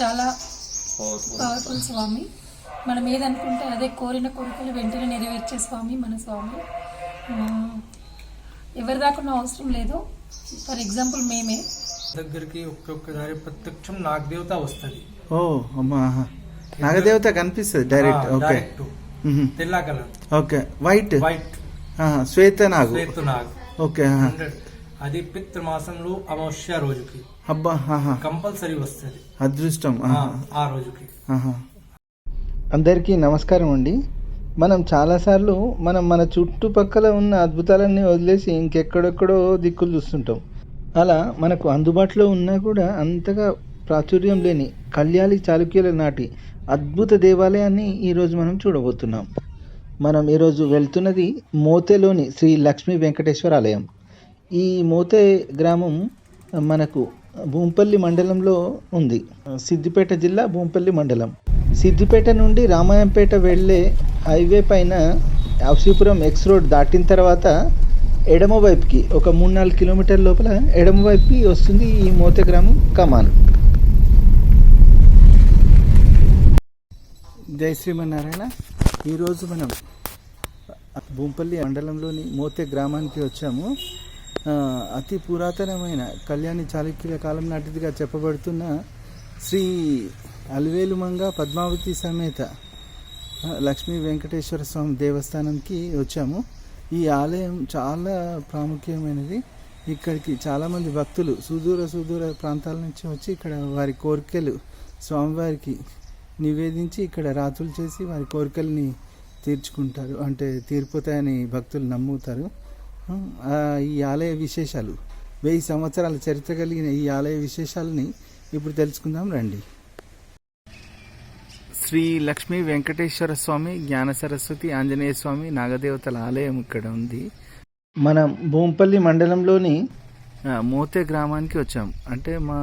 చాలా పవర్ఫుల్ స్వామి. మనం ఏదనుకుంటే అదే కోరిన కోరికలు వెంటనే నెరవేర్చే స్వామి మన స్వామి. ఎవరి దాకా అవసరం లేదు. ఫర్ ఎగ్జాంపుల్ మేమే. దగ్గరికి ఒక్కొక్కసారి ప్రత్యక్షం నాగదేవత వస్తుంది. ఓ అమ్మా. నాగదేవత కనిపిస్తుంది డైరెక్ట్ ఓకే. తెల్ల కలర్. ఓకే వైట్ వైట్ శ్వేత నాగు శ్వేత నాగ్ ఓకే అది పితృ మాసంలో అమావాస్య రోజుకి. అబ్బా. కంపల్సరీ వస్తుంది. అదృష్టం ఆ, రోజుకి. అందరికీ నమస్కారం అండి. మనం చాలాసార్లు మనం మన చుట్టుపక్కల ఉన్న అద్భుతాలన్నీ వదిలేసి ఇంకెక్కడెక్కడో దిక్కులు చూస్తుంటాం. అలా మనకు అందుబాటులో ఉన్నా కూడా అంతగా ప్రాచుర్యం లేని కళ్యాణి చాళుక్యుల నాటి అద్భుత దేవాలయాన్ని ఈరోజు మనం చూడబోతున్నాం. మనం ఈరోజు వెళ్తున్నది మోతేలోని శ్రీ లక్ష్మీ వెంకటేశ్వర ఆలయం. ఈ మోతే గ్రామం మనకు భూంపల్లి మండలంలో ఉంది. సిద్దిపేట జిల్లా భూంపల్లి మండలం. సిద్దిపేట నుండి రామాయంపేట వెళ్ళే హైవే పైన అవసీపురం ఎక్స్ రోడ్ దాటిన తర్వాత ఎడమ వైపుకి ఒక మూడు నాలుగు కిలోమీటర్ లోపల ఎడమ వైపుకి వస్తుంది ఈ మోతే గ్రామం కమాన్. జై శ్రీమన్నారాయణ. ఈరోజు మనం భూంపల్లి మండలంలోని మోతే గ్రామానికి వచ్చాము. అతి పురాతనమైన కళ్యాణి చాళుక్యుల కాలం నాటిదిగా చెప్పబడుతున్న శ్రీ అలివేలుమంగ పద్మావతి సమేత లక్ష్మీ వెంకటేశ్వర స్వామి దేవస్థానంకి వచ్చాము. ఈ ఆలయం చాలా ప్రాముఖ్యమైనది. ఇక్కడికి చాలామంది భక్తులు సుదూర సుదూర ప్రాంతాల నుంచి వచ్చి ఇక్కడ వారి కోరికలు స్వామివారికి నివేదించి ఇక్కడ రాత్రులు చేసి వారి కోరికల్ని తీర్చుకుంటారు. అంటే తీరిపోతాయని భక్తులు నమ్ముతారు. ఈ ఆలయ విశేషాలు. వెయ్యి సంవత్సరాల చరిత్ర కలిగిన ఈ ఆలయ విశేషాలని ఇప్పుడు తెలుసుకుందాం రండి. శ్రీ లక్ష్మీ వెంకటేశ్వర స్వామి జ్ఞాన సరస్వతి ఆంజనేయ స్వామి నాగదేవతల ఆలయం ఇక్కడ ఉంది. మనం భూంపల్లి మండలంలోని మోతే గ్రామానికి వచ్చాం. అంటే మా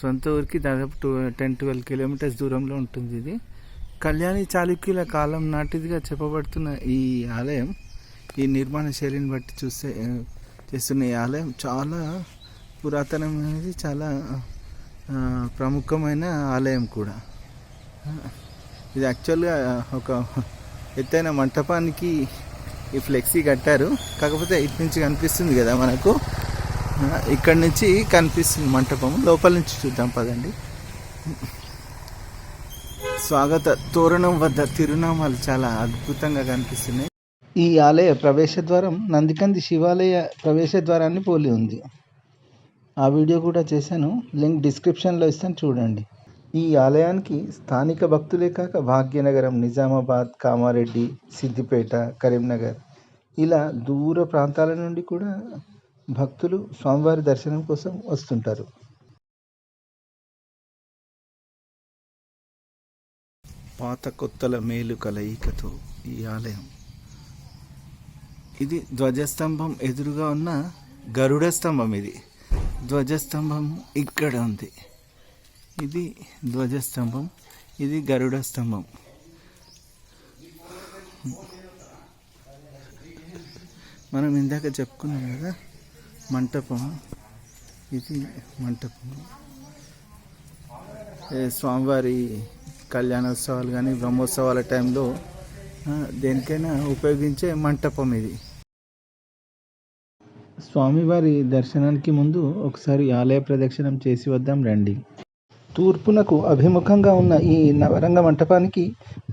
సొంత ఊరికి దాదాపు టూ టెన్ ట్వెల్వ్ కిలోమీటర్స్ దూరంలో ఉంటుంది ఇది. కళ్యాణి చాళుక్యుల కాలం నాటిదిగా చెప్పబడుతున్న ఈ ఆలయం ఈ నిర్మాణ శైలిని బట్టి చూస్తే చేస్తున్న ఈ ఆలయం చాలా పురాతనమైనది చాలా ప్రముఖమైన ఆలయం కూడా. ఇది యాక్చువల్గా ఒక ఎత్తైన మంటపానికి ఈ ఫ్లెక్సీ కట్టారు. కాకపోతే ఇటు నుంచి కనిపిస్తుంది కదా మనకు. ఇక్కడ నుంచి కనిపిస్తుంది మంటపం. లోపల నుంచి చూద్దాం పదండి. స్వాగత తోరణం వద్ద తిరునామాలు చాలా అద్భుతంగా కనిపిస్తున్నాయి. ఈ ఆలయ ప్రవేశ ద్వారం నందికంది శివాలయ ప్రవేశ ద్వారాన్ని పోలి ఉంది. ఆ వీడియో కూడా చేశాను. లింక్ డిస్క్రిప్షన్లో ఇస్తాను. చూడండి. ఈ ఆలయానికి స్థానిక భక్తులే కాక భాగ్యనగరం నిజామాబాద్ కామారెడ్డి సిద్దిపేట కరీంనగర్ ఇలా దూర ప్రాంతాల నుండి కూడా భక్తులు స్వామివారి దర్శనం కోసం వస్తుంటారు. పాత కొత్తల మేలు కలయికతో ఈ ఆలయం ఇది ధ్వజస్తంభం ఎదురుగా ఉన్న గరుడ స్తంభం ఇది. ధ్వజస్తంభం ఇక్కడ ఉంది. ఇది ధ్వజస్తంభం ఇది గరుడ స్తంభం. మనం ఇందాక చెప్పుకున్నాం కదా మంటపం ఇది మంటపం స్వామివారి కళ్యాణోత్సవాలు కానీ బ్రహ్మోత్సవాల టైంలో దేనికైనా ఉపయోగించే మంటపం ఇది. స్వామివారి దర్శనానికి ముందు ఒకసారి ఆలయ ప్రదక్షిణం చేసి వద్దాం రండి. తూర్పునకు అభిముఖంగా ఉన్న ఈ నవరంగ మంటపానికి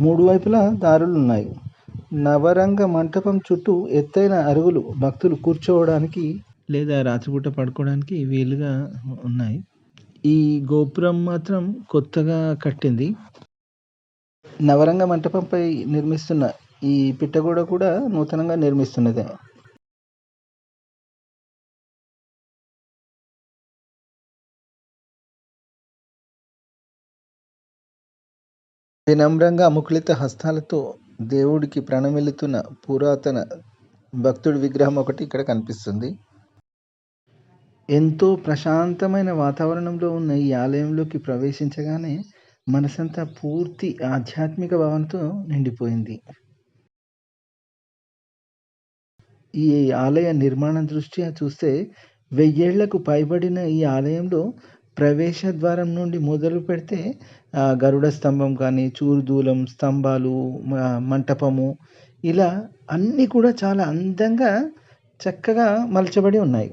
మూడు వైపులా దారులు ఉన్నాయి నవరంగ మంటపం చుట్టూ ఎత్తైన అరుగులు భక్తులు కూర్చోవడానికి లేదా రాత్రిపూట పడుకోవడానికి వీలుగా ఉన్నాయి. ఈ గోపురం మాత్రం కొత్తగా కట్టింది. నవరంగ మంటపంపై నిర్మిస్తున్న ఈ పిట్టగోడ కూడా నూతనంగా నిర్మిస్తున్నదే. వినమ్రంగా ముకులిత హస్తాలతో దేవుడికి ప్రణమిల్లుతున్న పురాతన భక్తుడి విగ్రహం ఒకటి ఇక్కడ కనిపిస్తుంది. ఎంతో ప్రశాంతమైన వాతావరణంలో ఉన్న ఈ ఆలయంలోకి ప్రవేశించగానే మనసంతా పూర్తి ఆధ్యాత్మిక భావనతో నిండిపోయింది. ఈ ఆలయ నిర్మాణం దృష్ట్యా చూస్తే వెయ్యేళ్ళకు పైబడిన ఈ ఆలయంలో ప్రవేశ ద్వారం నుండి మొదలు పెడితే గరుడ స్తంభం కానీ చూరుదూలం స్తంభాలు మంటపము ఇలా అన్నీ కూడా చాలా అందంగా చక్కగా మలచబడి ఉన్నాయి.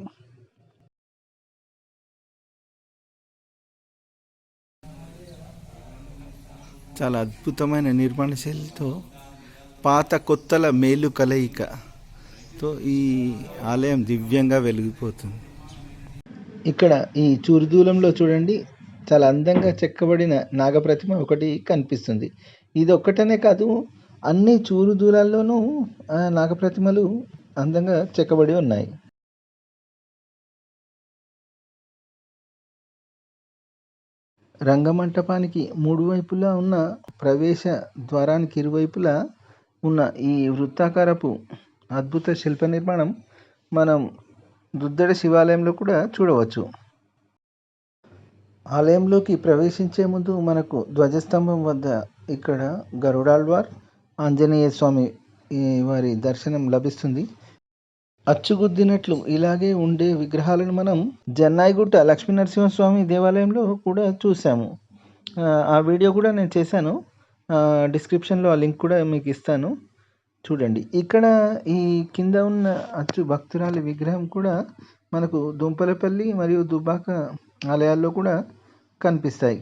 చాలా అద్భుతమైన నిర్మాణ శైలితో పాత కొత్తల మేలు కలయికతో ఈ ఆలయం దివ్యంగా వెలిగిపోతుంది. ఇక్కడ ఈ చూరుదూలంలో చూడండి చాలా అందంగా చెక్కబడిన నాగప్రతిమ ఒకటి కనిపిస్తుంది. ఇది ఒక్కటనే కాదు అన్ని చూరుదూలాల్లోనూ నాగప్రతిమలు అందంగా చెక్కబడి ఉన్నాయి. రంగమంటపానికి మూడు వైపులా ఉన్న ప్రవేశ ద్వారానికి ఇరువైపులా ఉన్న ఈ వృత్తాకారపు అద్భుత శిల్ప నిర్మాణం మనం దుద్దడ శివాలయంలో కూడా చూడవచ్చు. ఆలయంలోకి ప్రవేశించే ముందు మనకు ధ్వజస్తంభం వద్ద ఇక్కడ గరుడాళ్వార్ ఆంజనేయ స్వామి వారి దర్శనం లభిస్తుంది. అచ్చుగుద్దినట్లు ఇలాగే ఉండే విగ్రహాలను మనం జన్నాయిగుట్ట లక్ష్మీ నరసింహస్వామి దేవాలయంలో కూడా చూసాము ఆ, వీడియో కూడా నేను చేశాను. డిస్క్రిప్షన్లో ఆ లింక్ కూడా మీకు ఇస్తాను. చూడండి. ఇక్కడ ఈ కింద ఉన్న అచ్చు భక్తురాలి విగ్రహం కూడా మనకు దుంపలపల్లి మరియు దుబ్బాక ఆలయాల్లో కూడా కనిపిస్తాయి.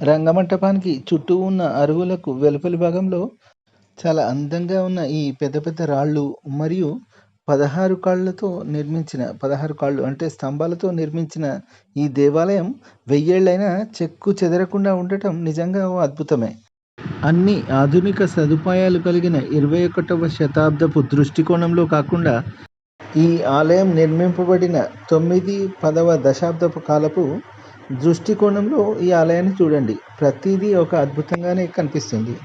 రంగమంటపానికి చుట్టూ ఉన్న అరువులకు వెలుపలి భాగంలో చాలా అందంగా ఉన్న ఈ పెద్ద పెద్ద రాళ్ళు మరియు పదహారు కాళ్ళతో నిర్మించిన పదహారు కాళ్ళు అంటే స్తంభాలతో నిర్మించిన ఈ దేవాలయం వెయ్యేళ్ళైనా చెక్కు చెదరకుండా ఉండటం నిజంగా ఓ అద్భుతమే. అన్ని ఆధునిక సదుపాయాలు కలిగిన ఇరవై ఒకటవ శతాబ్దపు దృష్టికోణంలో కాకుండా ఈ ఆలయం నిర్మింపబడిన తొమ్మిది పదవ దశాబ్దపు కాలపు దృష్టికోణంలో ఈ ఆలయాన్ని చూడండి. ప్రతిదీ ఒక అద్భుతంగానే కనిపిస్తుంది.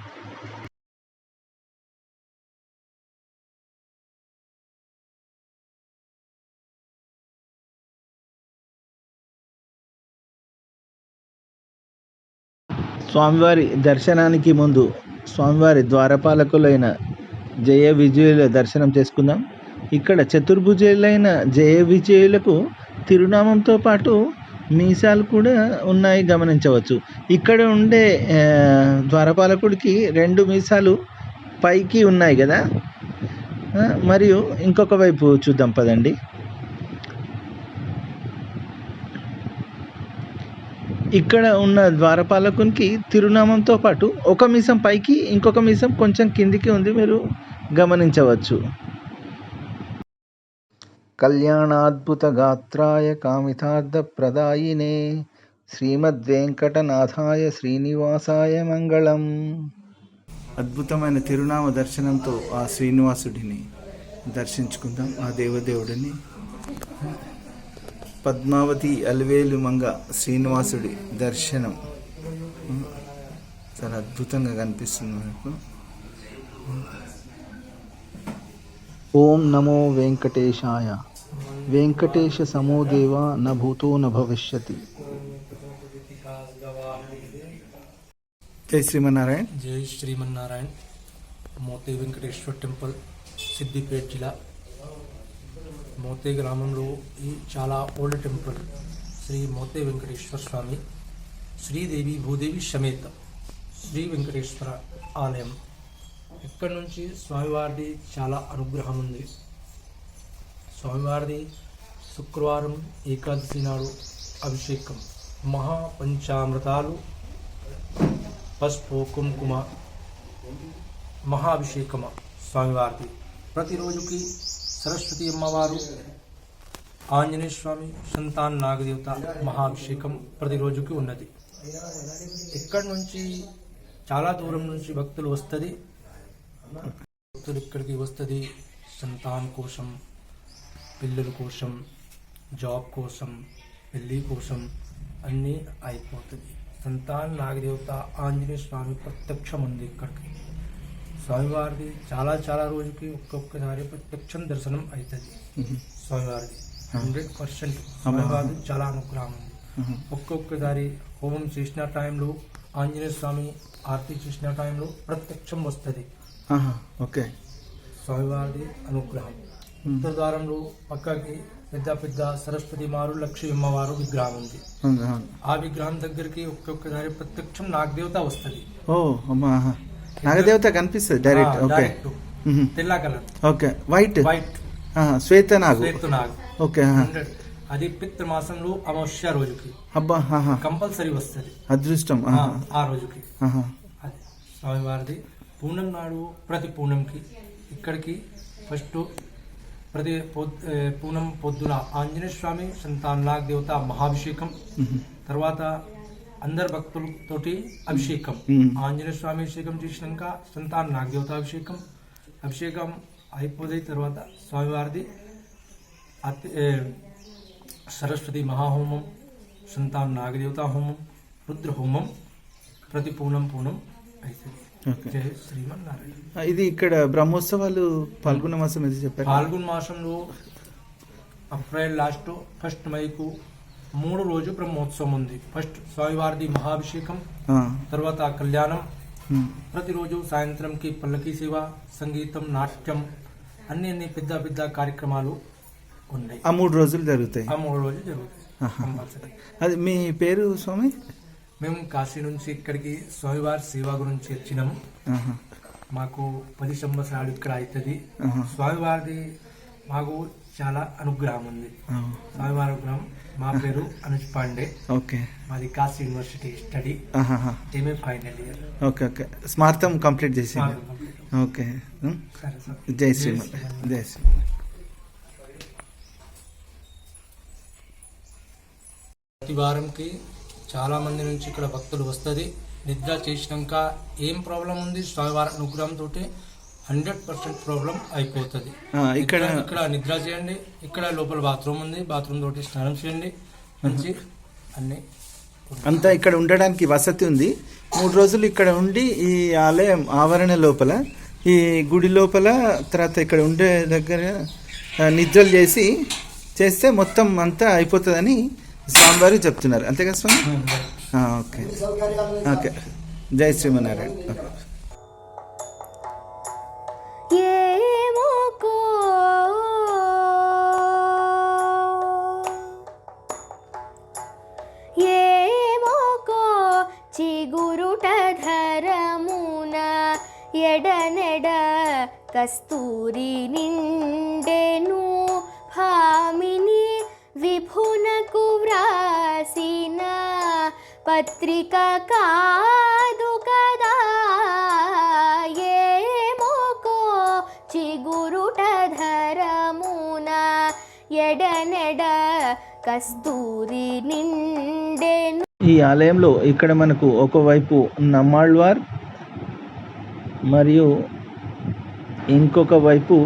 స్వామివారి దర్శనానికి ముందు స్వామివారి ద్వారపాలకులైన జయ విజయుల దర్శనం చేసుకుందాం. ఇక్కడ చతుర్భుజులైన జయ విజయులకు తిరునామంతో పాటు మీసాలు కూడా ఉన్నాయి గమనించవచ్చు. ఇక్కడ ఉండే ద్వారపాలకుడికి రెండు మీసాలు పైకి ఉన్నాయి కదా? మరియు ఇంకొక వైపు చూద్దాం పదండి. ఇక్కడ ఉన్న ద్వారపాలకునికి తిరునామంతో పాటు ఒక మీసం పైకి ఇంకొక మీసం కొంచెం కిందికి ఉంది మీరు గమనించవచ్చు. కళ్యాణాద్భుత గాత్రాయ ప్రదాయినే శ్రీమద్వేంకటనాథాయ శ్రీనివాసాయ మంగళం. అద్భుతమైన తిరునామ దర్శనంతో ఆ శ్రీనివాసుడిని దర్శించుకుందాం ఆ దేవదేవుడిని. పద్మావతి అలివేలు మంగ శ్రీనివాసుడి దర్శనం. చాలా అద్భుతంగా కనిపిస్తుంది మనకు ఓం నమో వెంకటేశాయ. వెంకటేశ సమోదేవ న భూతో న భవిష్యతి. జై శ్రీమన్నారాయణ. జై శ్రీమన్నారాయణ. మోతే వెంకటేశ్వర టెంపుల్ సిద్దిపేట జిల్లా. మోతే గ్రామంలో ఈ చాలా ఓల్డ్ టెంపుల్ శ్రీ మోతే వెంకటేశ్వర స్వామి శ్రీదేవి భూదేవి సమేత శ్రీ వెంకటేశ్వర ఆలయం. ఇక్కడ నుంచి స్వామివారిది చాలా అనుగ్రహం ఉంది. స్వామివారిది శుక్రవారం ఏకాదశి నాడు అభిషేకం. మహాపంచామృతాలు పసుపు కుంకుమ మహాభిషేకమ స్వామివారిది. ప్రతిరోజుకి సరస్వతి అమ్మవారు ఆంజనేయ స్వామి సంతాన్ నాగదేవత మహాభిషేకం ప్రతిరోజుకి ఉన్నది. ఇక్కడి నుంచి చాలా దూరం నుంచి భక్తులు వస్తుంది. భక్తులు ఇక్కడికి వస్తుంది సంతాన్ కోసం పిల్లల కోసం జాబ్ కోసం పెళ్ళి కోసం అన్నీ అయిపోతుంది. సంతాన్ నాగదేవత ఆంజనేయ స్వామి ప్రత్యక్షం ఉంది ఇక్కడికి. స్వామివారిది చాలా చాలా రోజుకి ఒక్కొక్కసారి ప్రత్యక్షం దర్శనం అవుతుంది. స్వామివారిది హండ్రెడ్ పర్సెంట్ స్వామివారిది చాలా అనుగ్రహం ఉంది. ఒక్కొక్కసారి హోమం చేసిన టైంలో ఆంజనేయ స్వామి ఆరతి చేసిన టైంలో ప్రత్యక్షం వస్తుంది. ఓకే. స్వామివారిది అనుగ్రహం. ఉత్తర ద్వారంలో పక్కకి పెద్ద పెద్ద సరస్వతి మారు లక్ష్మీ అమ్మవారు విగ్రహం ఉంది. ఆ విగ్రహం దగ్గరికి ఒక్కొక్కసారి ప్రత్యక్షం నాగదేవత వస్తుంది. ఓ అమ్మా. నాగదేవత కనిపిస్తుంది డైరెక్ట్ ఓకే. తెల్ల కలర్. ఓకే వైట్ వైట్ శ్వేత నాగు శ్వేత నాగ్ ఓకే అది పితృ మాసంలో అమావాస్య రోజుకి. అబ్బా. కంపల్సరీ వస్తుంది. అదృష్టం. ఆ రోజుకి. స్వామివారిది. పూనం నాడు ప్రతి పూనంకి ఇక్కడికి ఫస్ట్ ప్రతి పొద్- ఏ, పూనం పొద్దున ఆంజనేయ స్వామి సంతానాగ్ దేవత మహాభిషేకం మ్మ్. తర్వాత అందరు భక్తులతోటి అభిషేకం మ్మ్. ఆంజనేయ స్వామి అభిషేకం చేసినాక సంతాన నాగదేవత అభిషేకం అభిషేకం అయిపోయిన తర్వాత స్వామివారిది అతి ఏ, సరస్వతి మహాహోమం సంతాన నాగదేవత హోమం రుద్ర హోమం ప్రతి పూనం పూనం అవుతుంది ఇది ఇక్కడ బ్రహ్మోత్సవాలు పాల్గొన్న మాసం ఇది చెప్పారు? ఫాల్గున్ మాసంలో ఏప్రిల్ లాస్ట్ ఫస్ట్ మైకు మూడు రోజు బ్రహ్మోత్సవం ఉంది. ఫస్ట్ స్వామివారిది మహాభిషేకం తర్వాత కళ్యాణం. ప్రతిరోజు సాయంత్రంకి పల్లకి సేవ సంగీతం నాట్యం అన్ని అన్ని పెద్ద పెద్ద కార్యక్రమాలు ఉన్నాయి. ఆ మూడు రోజులు జరుగుతాయి. ఆ మూడు రోజులు జరుగుతాయి. అది మీ పేరు స్వామి? మేము కాశీ నుంచి ఇక్కడికి స్వామివారి సేవ గురించి వచ్చినాము. మాకు పది సంవత్సరాలు ఇక్కడ అవుతుంది. స్వామివారిది మాకు చాలా అనుగ్రహం ఉంది. స్వామివారి అనుగ్రహం మా పేరు అనుజ్ పాండే. ఓకే. మాది Kashi university study. MA final year okay okay. స్మార్థం complete చేసి ఓకే. జై శ్రీమన్. జై శ్రీమన్. ప్రతి వారంకి చాలా మంది నుంచి ఇక్కడ భక్తులు వస్తుంది. నిద్ర చేసినాక ఏం ప్రాబ్లం ఉంది? స్వామివారి అనుగ్రహంతో హండ్రెడ్ పర్సెంట్ ప్రాబ్లం అయిపోతుంది. ఇక్కడ ఇక్కడ నిద్ర చేయండి. ఇక్కడ లోపల బాత్రూమ్ ఉంది. బాత్రూమ్ తోటి స్నానం చేయండి. మంచి అన్ని అంతా ఇక్కడ ఉండడానికి వసతి ఉంది. మూడు రోజులు ఇక్కడ ఉండి ఈ ఆలయం ఆవరణ లోపల ఈ గుడి లోపల తర్వాత ఇక్కడ ఉండే దగ్గర నిద్రలు చేసి చేస్తే మొత్తం అంతా అయిపోతుందని స్వామివారు చెప్తున్నారు. అంతే కదా స్వామి? ఆ, ఓకే. ఓకే. జై శ్రీమన్నారాయణ. ఓకే. ఎడనెడ కస్తూరి నిండెను. భామిని విభునకు వ్రాసిన పత్రిక కాదు కదా? ఏమోకో చిగురుట ధరమున ఎడనెడ కస్తూరి నిండెను. ఈ ఆలయంలో ఇక్కడ మనకు ఒకవైపు నమ్మాళ్వార్ మరియు ఇంకొక వైపు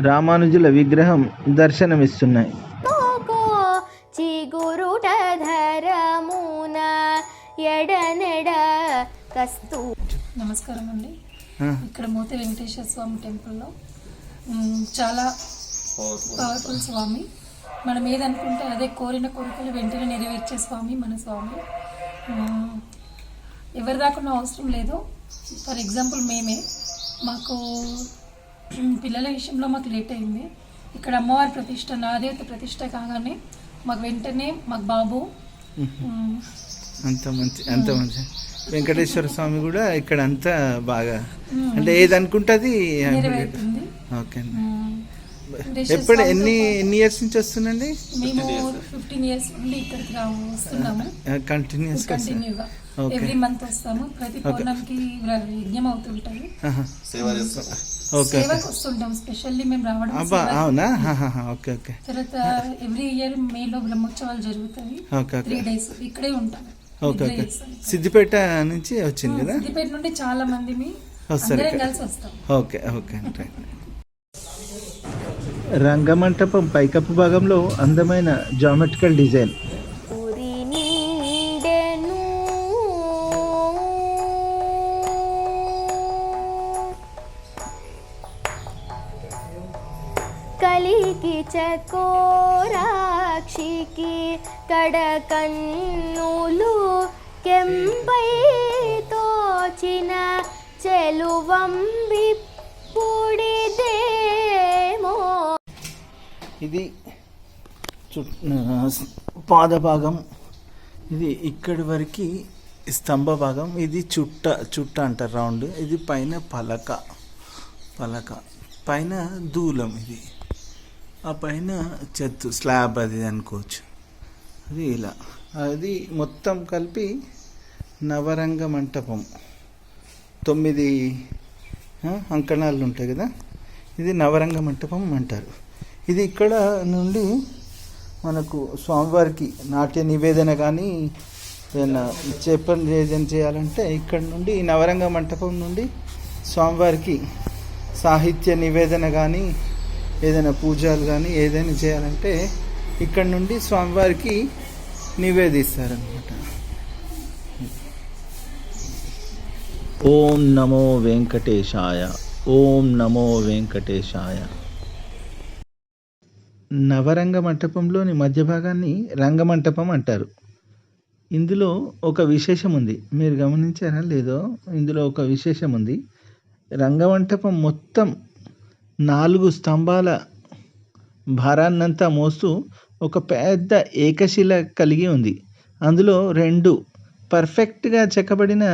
రామానుజుల విగ్రహం దర్శనమిస్తున్నాయి. కస్తూ. నమస్కారం అండి ఇక్కడ మోతే వెంకటేశ్వర స్వామి టెంపుల్లో చాలా పవర్ఫుల్ స్వామి. మనం ఏదనుకుంటే అదే కోరిన కోరికలు వెంటనే నెరవేర్చే స్వామి మన స్వామి. ఎవరి దాకా అవసరం లేదు. ఫర్ ఎగ్జాంపుల్ మేమే. మాకు పిల్లల విషయంలో మాకు లేట్ అయింది. ఇక్కడ అమ్మవారి ప్రతిష్ట నాదేవత ప్రతిష్ట కాగానే మాకు వెంటనే మాకు బాబు. అంత మంచి అంత మంచి. వెంకటేశ్వర స్వామి కూడా ఇక్కడ అంతా బాగా అంటే ఏది అనుకుంటుంది ఓకే అండి. ఎప్పుడు ఎన్ని ఎన్ని ఇయర్స్ నుంచి వస్తుందండి మేము ఫిఫ్టీన్ ఇయర్స్ నుండి ఇక్కడికి రా వస్తున్నాము. కంటిన్యూస్. ఎవ్రీ మంత్ వస్తాము. ప్రతి పౌర్ణమికి యజ్ఞం అవుతుంటది ఓకే. వస్తుంటాం. స్పెషల్లీ మేము రావడం అబ్బా. అవునా? Okay okay. తర్వాత ఎవ్రీ ఇయర్ మేలో బ్రహ్మోత్సవాలు జరుగుతాయి. ఓకే త్రీ డేస్ ఇక్కడే ఉంటాం. Okay okay. సిద్దిపేట నుంచి వచ్చింది కదా? సిద్దిపేట నుండి చాలా మంది వస్తారు ఓకే ఓకే రైట్ రంగమంటపం పైకప్పు భాగంలో అందమైన జామెట్రికల్ డిజైన్ కోరాక్షికి కడకన్నులు కెంపై తోచిన చెలువంబిప్పుడిదేమో ఇది చు పాద భాగం ఇది ఇక్కడి వరకు స్తంభ భాగం. ఇది చుట్ట చుట్ట అంటారు రౌండ్. ఇది పైన పలక పలక. పైన దూలం ఇది. ఆ పైన చెత్తు స్లాబ్ అది అనుకోవచ్చు. అది ఇలా. అది మొత్తం కలిపి నవరంగ మంటపం. తొమ్మిది అంకణాలు ఉంటాయి కదా? ఇది నవరంగ మంటపం అంటారు. ఇది ఇక్కడ నుండి మనకు స్వామివారికి నాట్య నివేదన కానీ ఏదైనా చెప్పని నివేదన చేయాలంటే ఇక్కడ నుండి ఈ నవరంగ మంటపం నుండి స్వామివారికి సాహిత్య నివేదన కానీ ఏదైనా పూజలు కానీ ఏదైనా చేయాలంటే ఇక్కడ నుండి స్వామివారికి నివేదిస్తారనమాట ఓం నమో వెంకటేశాయ ఓం నమో వెంకటేశాయ. నవరంగ మంటపంలోని మధ్య భాగాన్ని రంగమంటపం అంటారు. ఇందులో ఒక విశేషం ఉంది. మీరు గమనించారా లేదో? ఇందులో ఒక విశేషం ఉంది. రంగమంటపం మొత్తం నాలుగు స్తంభాల భారాన్నంతా మోస్తూ ఒక పెద్ద ఏకశిల కలిగి ఉంది. అందులో రెండు పర్ఫెక్ట్గా చెక్కబడిన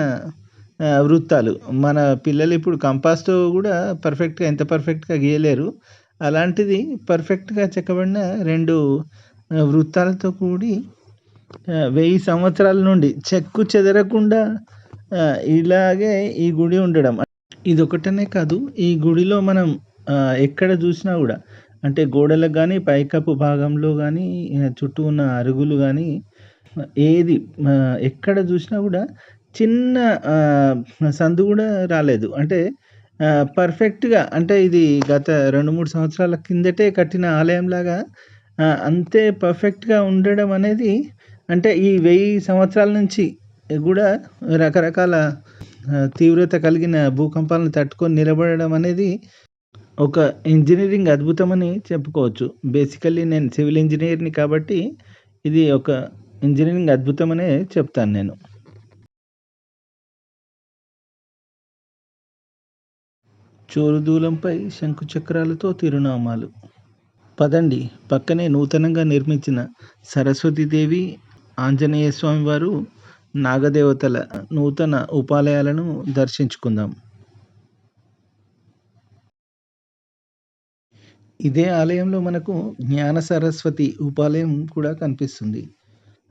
వృత్తాలు. మన పిల్లలు ఇప్పుడు కంపాస్తో కూడా పర్ఫెక్ట్గా ఎంత పర్ఫెక్ట్గా గీయలేరు. అలాంటిది పర్ఫెక్ట్గా చెక్కబడిన రెండు వృత్తాలతో కూడి వెయ్యి సంవత్సరాల నుండి చెక్కు చెదరకుండా ఇలాగే ఈ గుడి ఉండడం. ఇది ఒకటనే కాదు ఈ గుడిలో మనం ఎక్కడ చూసినా కూడా అంటే గోడలకు కానీ పైకప్పు భాగంలో కానీ చుట్టూ ఉన్న అరుగులు కానీ ఏది ఎక్కడ చూసినా కూడా చిన్న సందు కూడా రాలేదు. అంటే పర్ఫెక్ట్గా అంటే ఇది గత రెండు మూడు సంవత్సరాల కిందటే కట్టిన ఆలయంలాగా అంతే పర్ఫెక్ట్గా ఉండడం అనేది అంటే ఈ వెయ్యి సంవత్సరాల నుంచి కూడా రకరకాల తీవ్రత కలిగిన భూకంపాలను తట్టుకొని నిలబడడం అనేది ఒక ఇంజనీరింగ్ అద్భుతమని చెప్పుకోవచ్చు. బేసికల్లీ నేను సివిల్ ఇంజనీర్ని కాబట్టి ఇది ఒక ఇంజనీరింగ్ అద్భుతమనే చెప్తాను నేను. చోరుదూలంపై శంకుచక్రాలతో తిరునామాలు. పదండి పక్కనే నూతనంగా నిర్మించిన సరస్వతీదేవి ఆంజనేయ స్వామివారు నాగదేవతల నూతన ఉపాలయాలను దర్శించుకుందాం. ఇదే ఆలయంలో మనకు జ్ఞాన సరస్వతి ఉపాలయం కూడా కనిపిస్తుంది.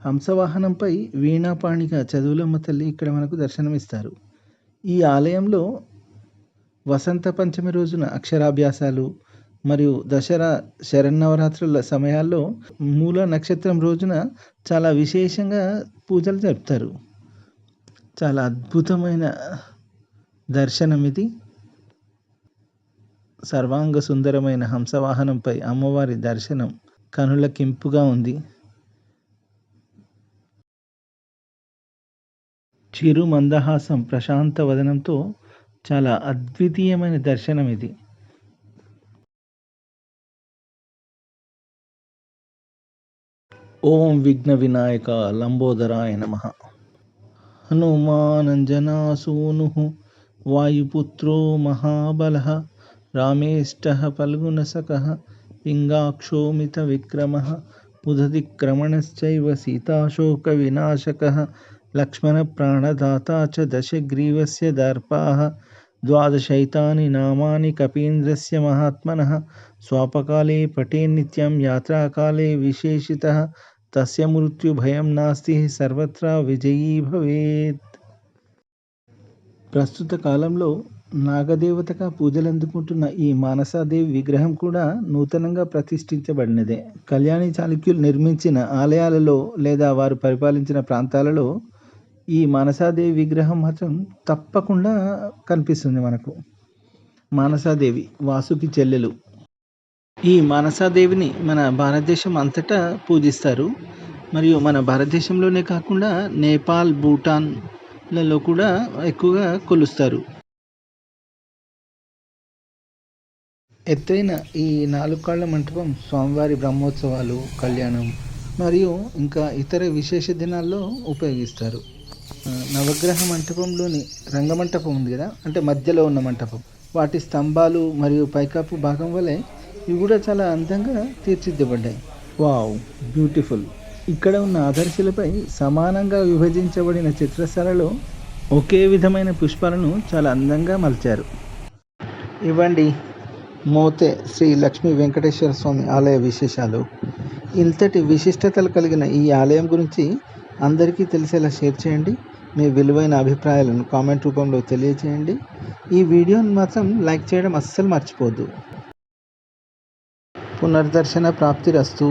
హంసవాహనంపై వీణాపాణిక చదువులమ్మ తల్లి ఇక్కడ మనకు దర్శనమిస్తారు. ఈ ఆలయంలో వసంత పంచమి రోజున అక్షరాభ్యాసాలు మరియు దసరా శరన్నవరాత్రుల సమయాల్లో మూల నక్షత్రం రోజున చాలా విశేషంగా పూజలు జరుపుతారు. చాలా అద్భుతమైన దర్శనం ఇది సర్వాంగ సుందరమైన హంసవాహనంపై అమ్మవారి దర్శనం కనులకింపుగా ఉంది. చిరు మందహాసం ప్రశాంత వదనంతో చాలా అద్వితీయమైన దర్శనం ఇది. ఓం విఘ్న వినాయక లంబోదరాయ నమ. హనుమానంజనాసూను వాయుపుత్రో మహాబల రామేష్ట ఫల్గుణసక పింగాక్షోమిత విక్రమ ఉదతిక్రమణశ్చైవ సీతాశోక వినాశక లక్ష్మణ ప్రాణదాత చ దశగ్రీవస్య దర్పాः ద్వాదశైతాని నామాని కపీంద్రస్య మహాత్మనः స్వాపకాలే పఠేన్నిత్యం యాత్రాకాలే విశేషితः తస్య మృత్యుభయం నాస్తి సర్వత్రా విజయీ భవేత్. ప్రస్తుత కాలంలో నాగదేవతగా పూజలు అందుకుంటున్న ఈ మానసాదేవి విగ్రహం కూడా నూతనంగా ప్రతిష్ఠించబడినదే. కళ్యాణి చాళుక్యులు నిర్మించిన ఆలయాలలో లేదా వారు పరిపాలించిన ప్రాంతాలలో ఈ మానసాదేవి విగ్రహం మాత్రం తప్పకుండా కనిపిస్తుంది మనకు. మానసాదేవి వాసుకి చెల్లెలు. ఈ మానసాదేవిని మన భారతదేశం అంతటా పూజిస్తారు. మరియు మన భారతదేశంలోనే కాకుండా నేపాల్ భూటాన్లలో కూడా ఎక్కువగా కొలుస్తారు. ఎత్తైన ఈ నాలుగు కాళ్ళ మంటపం స్వామివారి బ్రహ్మోత్సవాలు కళ్యాణం మరియు ఇంకా ఇతర విశేష దినాల్లో ఉపయోగిస్తారు. నవగ్రహ మంటపంలోని రంగమంటపం ఉంది కదా? అంటే మధ్యలో ఉన్న మంటపం. వాటి స్తంభాలు మరియు పైకప్పు భాగం వలె ఇవి కూడా చాలా అందంగా తీర్చిదిద్దబడ్డాయి. Wow beautiful. ఇక్కడ ఉన్న ఆదర్శలపై సమానంగా విభజించబడిన చిత్రశాలలో ఒకే విధమైన పుష్పాలను చాలా అందంగా మలిచారు. ఇవ్వండి. మోతే శ్రీ లక్ష్మీ వెంకటేశ్వర స్వామి ఆలయ విశేషాలు. ఇంతటి విశిష్టతలు కలిగిన ఈ ఆలయం గురించి అందరికీ తెలిసేలా షేర్ చేయండి. మీ విలువైన అభిప్రాయాలను కామెంట్ రూపంలో తెలియజేయండి ఈ వీడియోని మాత్రం లైక్ చేయడం అస్సలు మర్చిపోద్దు పునర్దర్శన ప్రాప్తిరస్తు